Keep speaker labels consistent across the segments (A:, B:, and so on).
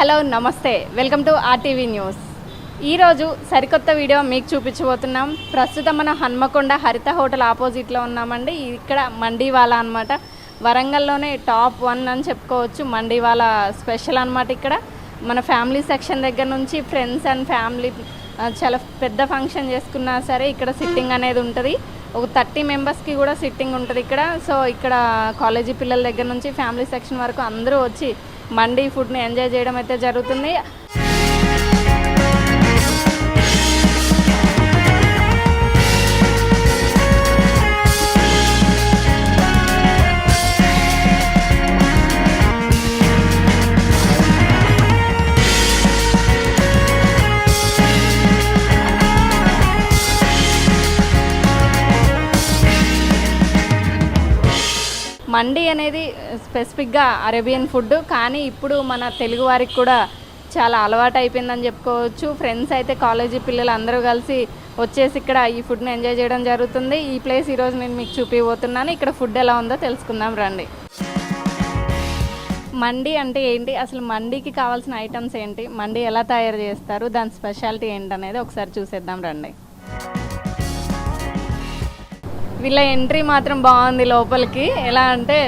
A: Hello నమస్తే. Welcome to RTV news. ఈరోజు సరికొత్త వీడియో మీకు చూపించబోతున్నాం. ప్రస్తుతం మనం హన్మకొండ హరిత హోటల్ ఆపోజిట్లో ఉన్నామండి. ఇక్కడ మండీవాలా అనమాట వరంగల్లోనే టాప్ వన్ అని చెప్పుకోవచ్చు. మండీవాలా స్పెషల్ అనమాట ఇక్కడ. మన ఫ్యామిలీ సెక్షన్ దగ్గర నుంచి ఫ్రెండ్స్ అండ్ ఫ్యామిలీ చాలా పెద్ద ఫంక్షన్ చేసుకున్నా సరే ఇక్కడ సిట్టింగ్ అనేది ఉంటుంది. ఒక థర్టీ మెంబర్స్కి కూడా సిట్టింగ్ ఉంటుంది ఇక్కడ. సో ఇక్కడ కాలేజీ పిల్లల దగ్గర నుంచి ఫ్యామిలీ సెక్షన్ వరకు అందరూ వచ్చి మండీ ఫుడ్ని ఎంజాయ్ చేయడం అయితే జరుగుతుంది. మండి అనేది స్పెసిఫిక్గా అరేబియన్ ఫుడ్ కానీ ఇప్పుడు మన తెలుగు వారికి కూడా చాలా అలవాటు అయిపోయిందని చెప్పుకోవచ్చు. ఫ్రెండ్స్ అయితే కాలేజీ పిల్లలు అందరూ కలిసి వచ్చేసి ఇక్కడ ఈ ఫుడ్ని ఎంజాయ్ చేయడం జరుగుతుంది. ఈ ప్లేస్ ఈరోజు నేను మీకు చూపిపోతున్నాను ఇక్కడ ఫుడ్ ఎలా ఉందో తెలుసుకుందాం రండి. మండి అంటే ఏంటి? అసలు మండీకి కావాల్సిన ఐటమ్స్ ఏంటి? మండి ఎలా తయారు చేస్తారు? దాని స్పెషాలిటీ ఏంటి అనేది ఒకసారి చూసేద్దాం రండి. వీళ్ళ ఎంట్రీ మాత్రం బాగుంది లోపలికి. ఎలా అంటే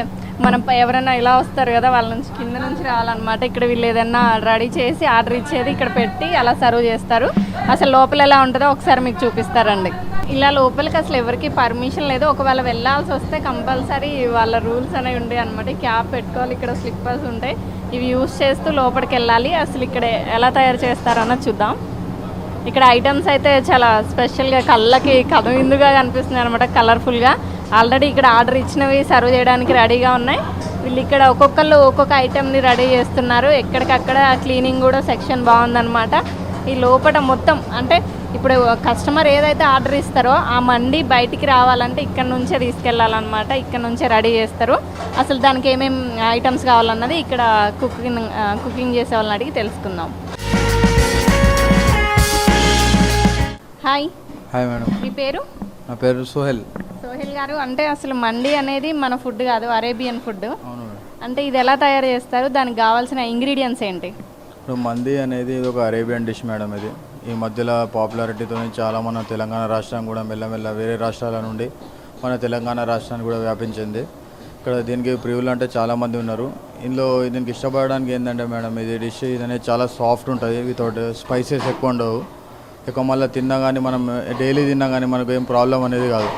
A: మనం ఎవరైనా ఇలా వస్తారు కదా వాళ్ళ నుంచి కింద నుంచి రావాలన్నమాట. ఇక్కడ వీళ్ళు ఏదైనా రెడీ చేసి ఆర్డర్ ఇచ్చేది ఇక్కడ పెట్టి అలా సర్వ్ చేస్తారు. అసలు లోపల ఎలా ఉంటుందో ఒకసారి మీకు చూపిస్తారండి. ఇలా లోపలికి అసలు ఎవరికి పర్మిషన్ లేదు. ఒకవేళ వెళ్ళాల్సి వస్తే కంపల్సరీ వాళ్ళ రూల్స్ అనేవి ఉండేవి అనమాట క్యాప్ పెట్టుకోవాలి ఇక్కడ స్లిప్పర్స్ ఉంటాయి. ఇవి యూస్ చేస్తూ లోపలికి వెళ్ళాలి. అసలు ఇక్కడ ఎలా తయారు చేస్తారన్నది చూద్దాం. ఇక్కడ ఐటమ్స్ అయితే చాలా స్పెషల్గా కళ్ళకి కదవిందుగా కనిపిస్తున్నాయి అనమాట కలర్ఫుల్గా ఆల్రెడీ ఇక్కడ ఆర్డర్ ఇచ్చినవి సర్వ్ చేయడానికి రెడీగా ఉన్నాయి. వీళ్ళు ఇక్కడ ఒక్కొక్కళ్ళు ఒక్కొక్క ఐటెంని రెడీ చేస్తున్నారు. ఎక్కడికక్కడ క్లీనింగ్ కూడా సెక్షన్ బాగుందన్నమాట. ఈ లోపల మొత్తం అంటే ఇప్పుడు కస్టమర్ ఏదైతే ఆర్డర్ ఇస్తారో ఆ మండి బయటికి రావాలంటే ఇక్కడ నుంచే తీసుకెళ్ళాలన్నమాట. ఇక్కడ నుంచే రెడీ చేస్తారు. అసలు దానికి ఏమేమి ఐటమ్స్ కావాలన్నది ఇక్కడ కుకింగ్ కుకింగ్ చేసే వాళ్ళని అడిగి తెలుసుకుందాం. హాయ్.
B: Hi madam.
A: మీ పేరు?
B: నా పేరు సుహెల్.
A: సోహిల్ గారు అంటే అసలు మండి అనేది మన ఫుడ్ కాదు అరేబియన్ ఫుడ్ అంటే ఇది ఎలా తయారు చేస్తారు దానికి కావాల్సిన ఇంగ్రీడియంట్స్ ఏంటి?
B: ఇప్పుడు మంది అనేది ఇది ఒక అరేబియన్ డిష్ మేడం ఇది. ఈ మధ్యలో పాపులారిటీతో చాలా మన తెలంగాణ రాష్ట్రం కూడా మెల్లమెల్ల వేరే రాష్ట్రాల నుండి మన తెలంగాణ రాష్ట్రానికి కూడా వ్యాపించింది. ఇక్కడ దీనికి ప్రియులు అంటే చాలా మంది ఉన్నారు. ఇందులో దీనికి ఇష్టపడడానికి ఏంటంటే మేడం ఇది డిష్ ఇది అనేది చాలా సాఫ్ట్ ఉంటుంది వితౌట్ స్పైసెస్ ఎక్కువ ఉండవు. ఎక్కువ మళ్ళీ తిన్నా కానీ మనం డైలీ తిన్నా కానీ మనకు ఏం ప్రాబ్లం అనేది కాదు.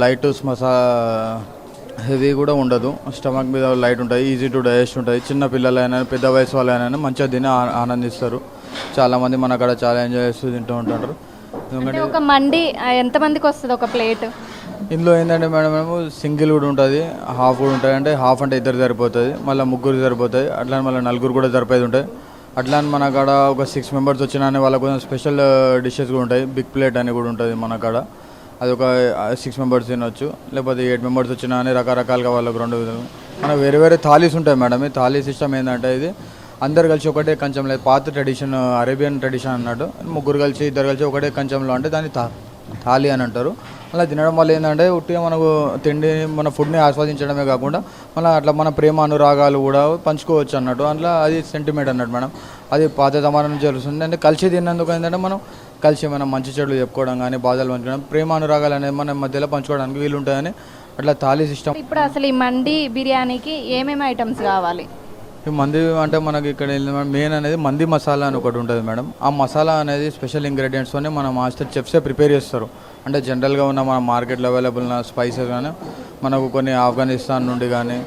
B: లైట్ మసా హెవీ కూడా ఉండదు. స్టమక్ మీద లైట్ ఉంటుంది ఈజీ టు డైజెస్ట్ ఉంటుంది చిన్న పిల్లలైనా పెద్ద వయసు వాళ్ళైనా మంచిగా తిని ఆనందిస్తారు. చాలామంది మన అక్కడ చాలా ఎంజాయ్ చేస్తూ తింటూ ఉంటారు. ఎందుకంటే
A: ఒక మండి ఎంతమందికి వస్తుంది ఒక ప్లేట్?
B: ఇందులో ఏంటంటే మేడం మేము సింగిల్ కూడా ఉంటుంది హాఫ్ కూడా ఉంటుంది. అంటే హాఫ్ అంటే ఇద్దరు సరిపోతుంది మళ్ళీ ముగ్గురు సరిపోతుంది అట్లా మళ్ళీ నలుగురు కూడా సరిపోయేది ఉంటాయి అట్లా మన కాడ ఒక సిక్స్ మెంబర్స్ వచ్చినా అని వాళ్ళకు కొంచెం స్పెషల్ డిషెస్ కూడా ఉంటాయి. బిగ్ ప్లేట్ అని కూడా ఉంటుంది మన కాడ. అది ఒక సిక్స్ మెంబర్స్ తినొచ్చు. లేకపోతే ఎయిట్ మెంబర్స్ వచ్చినా అని రకరకాలుగా వాళ్ళకు రెండు విధాలు. మన వేరే వేరే థాలీస్ ఉంటాయి మేడం. ఈ థాలీ సిస్టమ్ ఏంటంటే ఇది అందరు కలిసి ఒకటే కంచంలో పాత ట్రెడిషన్ అరేబియన్ ట్రెడిషన్ అన్నట్టు ముగ్గురు కలిసి ఇద్దరు కలిసి ఒకటే కంచంలో అంటే దాన్ని తా థాలీ అని అంటారు. అలా తినడం వల్ల ఏంటంటే ఉట్టిగా మనకు తిండి మన ఫుడ్ని ఆస్వాదించడమే కాకుండా మన అట్లా మన ప్రేమ అనురాగాలు కూడా పంచుకోవచ్చు అన్నట్టు. అట్లా అది సెంటిమెంట్ అన్నట్టు మేడం. అది పాత జమానా నుంచి తెలుస్తుంది అంటే కలిసి తిన్నందుకు ఏంటంటే మనం కలిసి మనం మంచి చెడులు చెప్పుకోవడం కానీ బాధలు పంచుకోవడం ప్రేమ అనురాగాలు అనేది మన మధ్యలో పంచుకోవడానికి వీలు ఉంటాయని అట్లా థాలీ సిస్టమ్
A: ఇప్పుడు అసలు ఈ మండి బిర్యానీకి ఏమేమి ఐటమ్స్ కావాలి?
B: ఈ మంది అంటే మనకి ఇక్కడ మెయిన్ అనేది మంది మసాలా అని ఒకటి ఉంటుంది మేడం. ఆ మసాలా అనేది స్పెషల్ ఇంగ్రీడియంట్స్తోనే మన మాస్టర్ చెఫ్సే ప్రిపేర్ చేస్తారు. అంటే జనరల్గా ఉన్న మన మార్కెట్లో అవైలబుల్ ఉన్న స్పైసెస్ కానీ మనకు కొన్ని ఆఫ్ఘనిస్తాన్ నుండి కానీ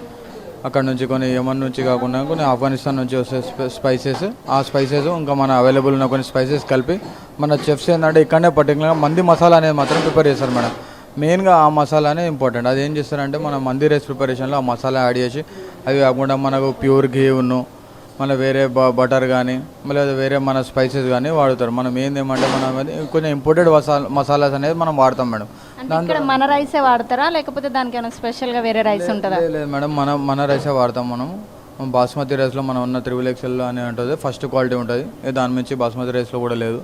B: అక్కడ నుంచి కొన్ని యమన్ నుంచి కాకుండా కొన్ని ఆఫ్ఘనిస్తాన్ నుంచి వస్తే స్పైసెస్. ఆ స్పైసెస్ ఇంకా మన అవైలబుల్ ఉన్న కొన్ని స్పైసెస్ కలిపి మన చెఫ్స్ ఏంటంటే ఇక్కడనే పర్టికులర్గా మంది మసాలా అనేది మాత్రం ప్రిపేర్ చేస్తారు మేడం. మెయిన్గా ఆ మసాలానే ఇంపార్టెంట్. అది ఏం చేస్తారంటే మన మంది రైస్ ప్రిపరేషన్లో ఆ మసాలా యాడ్ చేసి అవి కాకుండా మనకు ప్యూర్ ఘీ ఉన్ను మన వేరే బ బటర్ కానీ మళ్ళీ వేరే మన స్పైసెస్ కానీ వాడుతారు. మనం ఏందేమంటే మనం అది కొంచెం ఇంపోర్టెడ్ మసాలా మసాలాస్ అనేది మనం వాడతాం మేడం.
A: అంటే ఇక్కడ మన రైసే వాడతారా? లేకపోతే దానికి ఏమైనా స్పెషల్గా వేరే రైస్ ఉంటుందా?
B: లేదు మేడం మన మన రైసే వాడతాం మనం. బాస్మతి రైస్లో మనం ఉన్న త్రిబుల్ ఎక్సెల్ అని ఉంటుంది ఫస్ట్ క్వాలిటీ ఉంటుంది. దాని నుంచి బాస్మతి రైస్లో కూడా లేదు.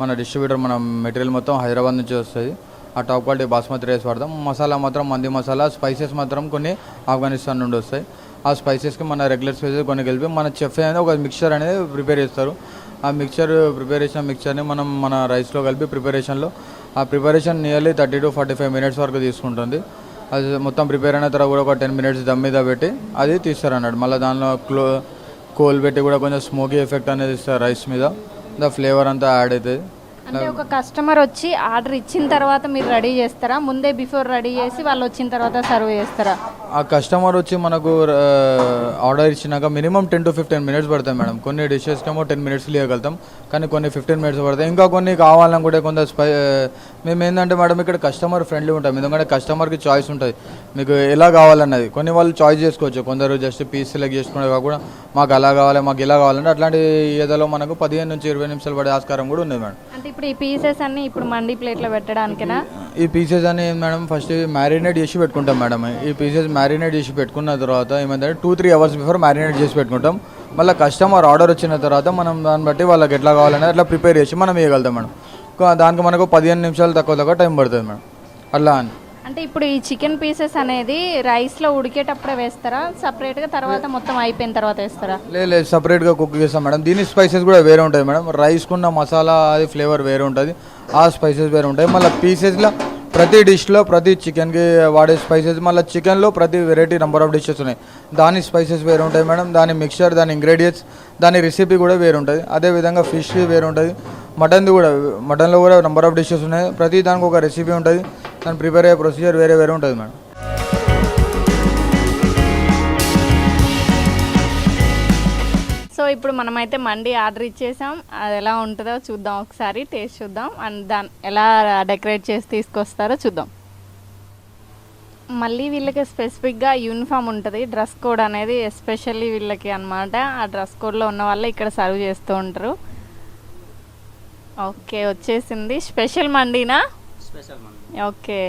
B: మన డిస్ట్రిబ్యూటర్ మన మెటీరియల్ మొత్తం హైదరాబాద్ నుంచి వస్తుంది. ఆ టాప్ క్వాలిటీ బాస్మతి రైస్ వాడతాం. మసాలా మాత్రం మంది మసాలా స్పైసెస్ మాత్రం కొన్ని ఆఫ్ఘనిస్తాన్ నుండి వస్తాయి. ఆ స్పైసెస్కి మన రెగ్యులర్ స్పైసెస్ కొన్ని కలిపి మన చెఫ్ అనేది ఒక మిక్చర్ అనేది ప్రిపేర్ చేస్తారు. ఆ మిక్చర్ ప్రిపేర్ చేసిన మిక్చర్ని మనం మన రైస్లో కలిపి ప్రిపరేషన్లో ఆ preparation nearly thirty to forty five minutes వరకు తీసుకుంటుంది. అది మొత్తం ప్రిపేర్ అయిన తర్వాత కూడా ఒక టెన్ మినిట్స్ దమ్ మీద పెట్టి అది తీస్తారు అన్నాడు మళ్ళీ దానిలో క్లో కోల్ పెట్టి కూడా కొంచెం స్మోకీ ఎఫెక్ట్ అనేది ఇస్తారు రైస్ మీద. ద ఫ్లేవర్ అంతా యాడ్ అవుతుంది
A: అంటే ఒక కస్టమర్ వచ్చి ఆర్డర్ ఇచ్చిన తర్వాత మీరు రెడీ చేస్తారా? ముందే బిఫోర్ రెడీ చేసి వాళ్ళు వచ్చిన తర్వాత సర్వ్ చేస్తారా?
B: ఆ కస్టమర్ వచ్చి మనకు ఆర్డర్ ఇచ్చినాక minimum ten to fifteen minutes పడతాయి మేడం. కొన్ని డిషెస్కి ఏమో టెన్ మినిట్స్ ఇవ్వగలుగుతాం. కానీ కొన్ని ఫిఫ్టీన్ మినిట్స్ పడతాయి. ఇంకా కొన్ని కావాలనుకుంటే కొంత స్పై మేము ఏంటంటే మేడం ఇక్కడ కస్టమర్ ఫ్రెండ్లీ ఉంటాం. ఎందుకంటే కస్టమర్కి చాయిస్ ఉంటుంది. మీకు ఎలా కావాలన్నది. కొన్ని వాళ్ళు చాయిస్ చేసుకోవచ్చు. కొందరు జస్ట్ పీస్ సెలెక్ట్ చేసుకునే కాకుండా మాకు అలా కావాలి మాకు ఇలా కావాలంటే అట్లాంటి ఏదో మనకు పదిహేను నుంచి ఇరవై నిమిషాలు పడే ఆస్కారం కూడా ఉంది మేడం.
A: అంటే ఇప్పుడు ఈ పీసెస్ అన్ని ఇప్పుడు మండి ప్లేట్లో పెట్టడానికేనా?
B: ఈ పీసెస్ అని మేడం ఫస్ట్ మ్యారినేట్ చేసి పెట్టుకుంటాం మేడం ఈ పీసెస్ మ్యారినేట్ చేసి పెట్టుకున్న తర్వాత ఏమంటే two three hours before marinate చేసి పెట్టుకుంటాం. మళ్ళీ కస్టమర్ ఆర్డర్ వచ్చిన తర్వాత మనం దాన్ని బట్టి వాళ్ళకి ఎట్లా కావాలనేది అట్లా ప్రిపేర్ చేసి మనం ఇవ్వగలుగుతాం మేడం దానికి మనకు పదిహేను నిమిషాలు తక్కువ తక్కువ టైం పడుతుంది మేడం అట్లా అని.
A: అంటే ఇప్పుడు ఈ చికెన్ పీసెస్ అనేది రైస్లో ఉడికేటప్పుడే వేస్తారా? సపరేట్గా తర్వాత మొత్తం అయిపోయిన తర్వాత వేస్తారా?
B: లేదు లేదు సపరేట్గా కుక్ చేస్తాం మేడం దీని స్పైసెస్ కూడా వేరే ఉంటుంది మేడం రైస్కున్న మసాలా అది ఫ్లేవర్ వేరే ఉంటుంది. ఆ స్పైసెస్ వేరే ఉంటాయి. మళ్ళీ పీసెస్లో ప్రతి డిష్లో ప్రతి చికెన్కి వాడే స్పైసెస్ మళ్ళీ చికెన్లో ప్రతి వెరైటీ నెంబర్ ఆఫ్ డిషెస్ ఉన్నాయి. దాని స్పైసెస్ వేరు ఉంటాయి మేడం. దాని మిక్చర్ దాని ఇంగ్రీడియంట్స్ దాని రెసిపీ కూడా వేరే ఉంటుంది. అదేవిధంగా ఫిష్ వేరు ఉంటుంది. మటన్ది కూడా మటన్లో కూడా నెంబర్ ఆఫ్ డిషెస్ ఉన్నాయి. ప్రతి దానికి ఒక రెసిపీ ఉంటుంది. దాని ప్రిపేర్ అయ్యే ప్రొసీజర్ వేరే వేరే ఉంటుంది మేడం.
A: సో ఇప్పుడు మనమైతే మండి ఆర్డర్ ఇచ్చేసాం. అది ఎలా ఉంటుందో చూద్దాం ఒకసారి. టేస్ట్ చూద్దాం. అండ్ దాన్ని ఎలా డెకరేట్ చేసి తీసుకొస్తారో చూద్దాం. మళ్ళీ వీళ్ళకి స్పెసిఫిక్గా యూనిఫామ్ ఉంటుంది. డ్రెస్ కోడ్ అనేది ఎస్పెషల్లీ వీళ్ళకి అన్నమాట. ఆ డ్రెస్ కోడ్లో ఉన్న వాళ్ళే ఇక్కడ సర్వ్ చేస్తూ ఉంటారు. ఓకే వచ్చేసింది. స్పెషల్ మండీనా? ఓకే.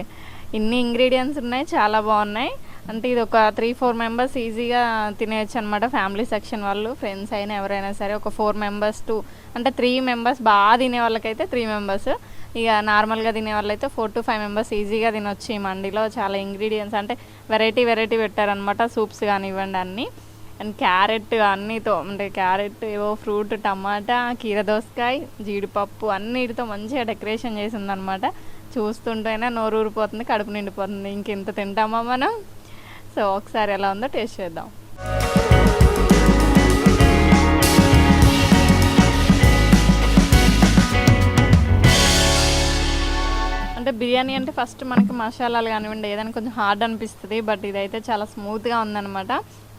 A: ఇన్ని ఇంగ్రీడియంట్స్ ఉన్నాయి. చాలా బాగున్నాయి. అంటే ఇది ఒక త్రీ ఫోర్ మెంబర్స్ ఈజీగా తినేయచ్చు అనమాట ఫ్యామిలీ సెక్షన్ వాళ్ళు ఫ్రెండ్స్ అయినా ఎవరైనా సరే ఒక ఫోర్ మెంబర్స్ టు అంటే త్రీ మెంబర్స్ బాగా తినే వాళ్ళకైతే త్రీ మెంబర్స్ ఇక నార్మల్గా తినే వాళ్ళైతే ఫోర్ టు ఫైవ్ మెంబర్స్ ఈజీగా తినొచ్చు ఈ మండిలో. చాలా ఇంగ్రీడియంట్స్ అంటే వెరైటీ వెరైటీ పెట్టారనమాట సూప్స్ కానివ్వండి అన్నీ. అండ్ క్యారెట్ అన్నీతో అంటే క్యారెట్ ఏవో ఫ్రూట్ టమాటా కీర దోసకాయ జీడిపప్పు అన్నిటితో మంచిగా డెకరేషన్ చేసిందనమాట చూస్తుంటేనే నోరు ఊరిపోతుంది కడుపు నిండిపోతుంది. ఇంకెంత తింటామా మనం? సో ఒకసారి ఎలా ఉందో టేస్ట్ చేద్దాం. అంటే బిర్యానీ అంటే ఫస్ట్ మనకి మసాలాలు కానివ్వండి ఏదైనా కొంచెం హార్డ్ అనిపిస్తుంది బట్ ఇదైతే చాలా స్మూత్గా ఉందన్నమాట.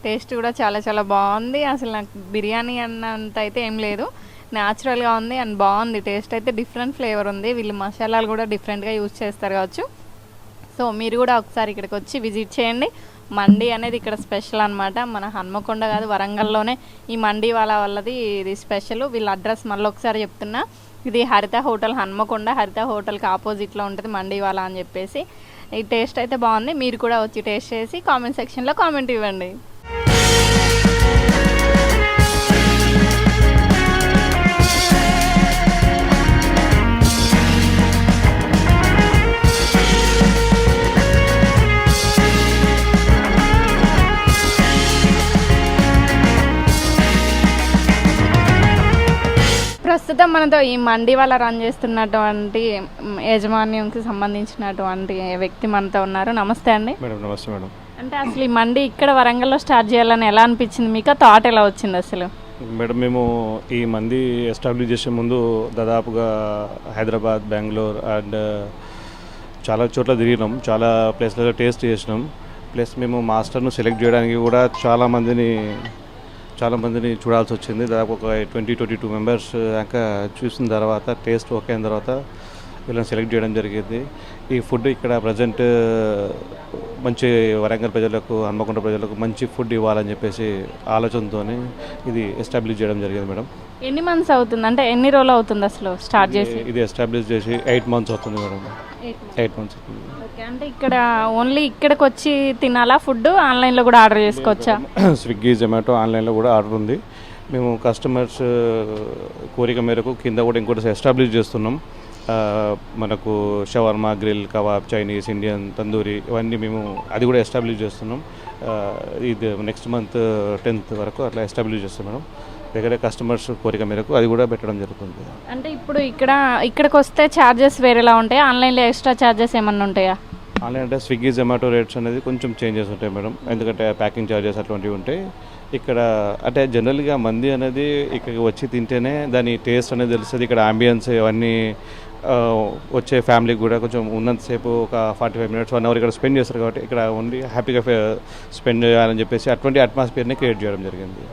A: టేస్ట్ కూడా చాలా చాలా బాగుంది. అసలు నాకు బిర్యానీ అన్నంత అయితే ఏం లేదు. న్యాచురల్గా ఉంది అండ్ బాగుంది. టేస్ట్ అయితే డిఫరెంట్ ఫ్లేవర్ ఉంది. వీళ్ళు మసాలాలు కూడా డిఫరెంట్గా యూజ్ చేస్తారు కావచ్చు. సో మీరు కూడా ఒకసారి ఇక్కడికి వచ్చి విజిట్ చేయండి. మండి అనేది ఇక్కడ స్పెషల్ అనమాట మన హన్మకొండ కాదు వరంగల్లోనే ఈ మండి వాళ్ళ వాళ్ళది ఇది స్పెషల్. వీళ్ళ అడ్రస్ మళ్ళీ ఒకసారి చెప్తున్నా. ఇది హరిత హోటల్ హన్మకొండ హరిత హోటల్కి ఆపోజిట్లో ఉంటుంది మండి వాళ్ళ అని చెప్పేసి. ఈ టేస్ట్ అయితే బాగుంది. మీరు కూడా వచ్చి టేస్ట్ చేసి కామెంట్ సెక్షన్లో కామెంట్ ఇవ్వండి. ప్రస్తుతం మనతో ఈ మండి వాళ్ళ రన్ చేస్తున్నటువంటి యాజమాన్యంకి సంబంధించినటువంటి వ్యక్తి మనతో ఉన్నారు. నమస్తే అండి.
C: మేడం నమస్తే మేడం.
A: అంటే అసలు ఈ మండి ఇక్కడ వరంగల్లో స్టార్ట్ చేయాలని ఎలా అనిపించింది? మీకు థాట్ ఎలా వచ్చింది అసలు?
C: మేడం మేము ఈ మంది ఎస్టాబ్లిష్ చేసే ముందు దాదాపుగా హైదరాబాద్ బెంగళూరు అండ్ చాలా చోట్ల తిరిగినాం. చాలా ప్లేస్లలో టేస్ట్ చేసినాం. ప్లస్ మేము మాస్టర్ను సెలెక్ట్ చేయడానికి కూడా చాలా మందిని చాలా మందిని చూడాల్సి వచ్చింది. దాదాపు ఒక ట్వంటీ ట్వంటీ టూ మెంబర్స్ దాకా చూసిన తర్వాత టేస్ట్ ఓకే అయిన తర్వాత వీళ్ళని సెలెక్ట్ చేయడం జరిగింది. ఈ ఫుడ్ ఇక్కడ ప్రజెంట్ మంచి వరంగల్ ప్రజలకు హన్మకొండ ప్రజలకు మంచి ఫుడ్ ఇవ్వాలని చెప్పేసి ఆలోచనతో ఇది ఎస్టాబ్లిష్ చేయడం జరిగింది మేడం.
A: ఎన్ని మంత్స్ అవుతుంది? అంటే ఎన్ని రోజులు అవుతుంది అసలు స్టార్ట్ చేసి?
C: ఇది ఎస్టాబ్లిష్ చేసి ఎయిట్ మంత్స్ అవుతుంది మేడం. Eight months.
A: ఓకే. అంటే ఇక్కడ ఓన్లీ ఇక్కడికి వచ్చి తినాలా ఫుడ్ ఆన్లైన్లో కూడా ఆర్డర్ చేసుకోవచ్చా?
C: స్విగ్గీ జొమాటో ఆన్లైన్లో కూడా ఆర్డర్ ఉంది. మేము కస్టమర్స్ కోరిక మేరకు కింద కూడా ఇంకోటి ఎస్టాబ్లిష్ చేస్తున్నాం. మనకు shawarma grill kebab Chinese Indian tandoori ఇవన్నీ మేము అది కూడా ఎస్టాబ్లిష్ చేస్తున్నాం. ఇది నెక్స్ట్ మంత్ టెన్త్ వరకు అట్లా ఎస్టాబ్లిష్ చేస్తాం మేడం దగ్గర కస్టమర్స్ కోరిక మేరకు అది కూడా పెట్టడం జరుగుతుంది.
A: అంటే ఇప్పుడు ఇక్కడ ఇక్కడికి వస్తే ఛార్జెస్ వేరేలా ఉంటాయా? ఆన్లైన్లో ఎక్స్ట్రా ఛార్జెస్ ఏమన్నా ఉంటాయా?
C: ఆన్లైన్ అంటే స్విగ్గీ జొమాటో రేట్స్ అనేది కొంచెం చేంజెస్ ఉంటాయి మేడం. ఎందుకంటే ప్యాకింగ్ ఛార్జెస్ అటువంటివి ఉంటాయి. ఇక్కడ అంటే జనరల్గా మంది అనేది ఇక్కడికి వచ్చి తింటేనే దాని టేస్ట్ అనేది తెలుస్తుంది. ఇక్కడ అంబియన్స్ ఇవన్నీ వచ్చే ఫ్యామిలీకి కూడా కొంచెం ఉన్నంతసేపు ఒక forty five minutes one hour ఇక్కడ స్పెండ్ చేస్తారు కాబట్టి ఇక్కడ ఉండి హ్యాపీగా స్పెండ్ చేయాలని చెప్పేసి అటువంటి అట్మాస్ఫియర్ని క్రియేట్ చేయడం జరిగింది.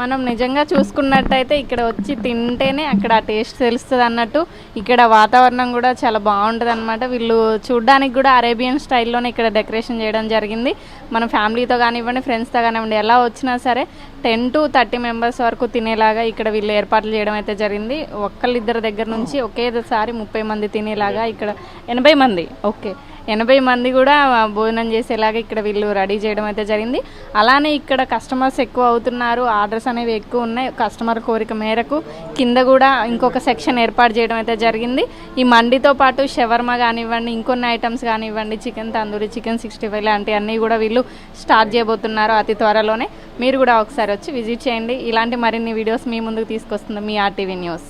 A: మనం నిజంగా చూసుకున్నట్టయితే ఇక్కడ వచ్చి తింటేనే అక్కడ ఆ టేస్ట్ తెలుస్తుంది అన్నట్టు. ఇక్కడ వాతావరణం కూడా చాలా బాగుంటుంది అనమాట వీళ్ళు చూడడానికి కూడా అరేబియన్ స్టైల్లోనే ఇక్కడ డెకరేషన్ చేయడం జరిగింది. మనం ఫ్యామిలీతో కానివ్వండి ఫ్రెండ్స్తో కానివ్వండి ఎలా వచ్చినా సరే టెన్ టు థర్టీ మెంబర్స్ వరకు తినేలాగా ఇక్కడ వీళ్ళు ఏర్పాట్లు చేయడం అయితే జరిగింది. ఒక్కళ్ళిద్దరి దగ్గర నుంచి ఒకేసారి ముప్పై మంది తినేలాగా ఇక్కడ ఎనభై మంది ఓకే. ఎనభై మంది కూడా భోజనం చేసేలాగా ఇక్కడ వీళ్ళు రెడీ చేయడం అయితే జరిగింది. అలానే ఇక్కడ కస్టమర్స్ ఎక్కువ అవుతున్నారు. ఆర్డర్స్ అనేవి ఎక్కువ ఉన్నాయి. కస్టమర్ కోరిక మేరకు కింద కూడా ఇంకొక సెక్షన్ ఏర్పాటు చేయడం అయితే జరిగింది. ఈ మండితో పాటు షవర్మ కానివ్వండి ఇంకొన్ని ఐటమ్స్ కానివ్వండి chicken tandoori chicken sixty five లాంటివన్నీ కూడా వీళ్ళు స్టార్ట్ చేయబోతున్నారు అతి త్వరలోనే. మీరు కూడా ఒకసారి వచ్చి విజిట్ చేయండి. ఇలాంటి మరిన్ని వీడియోస్ మీ ముందుకు తీసుకొస్తుంది మీ ఆర్టీవీ న్యూస్.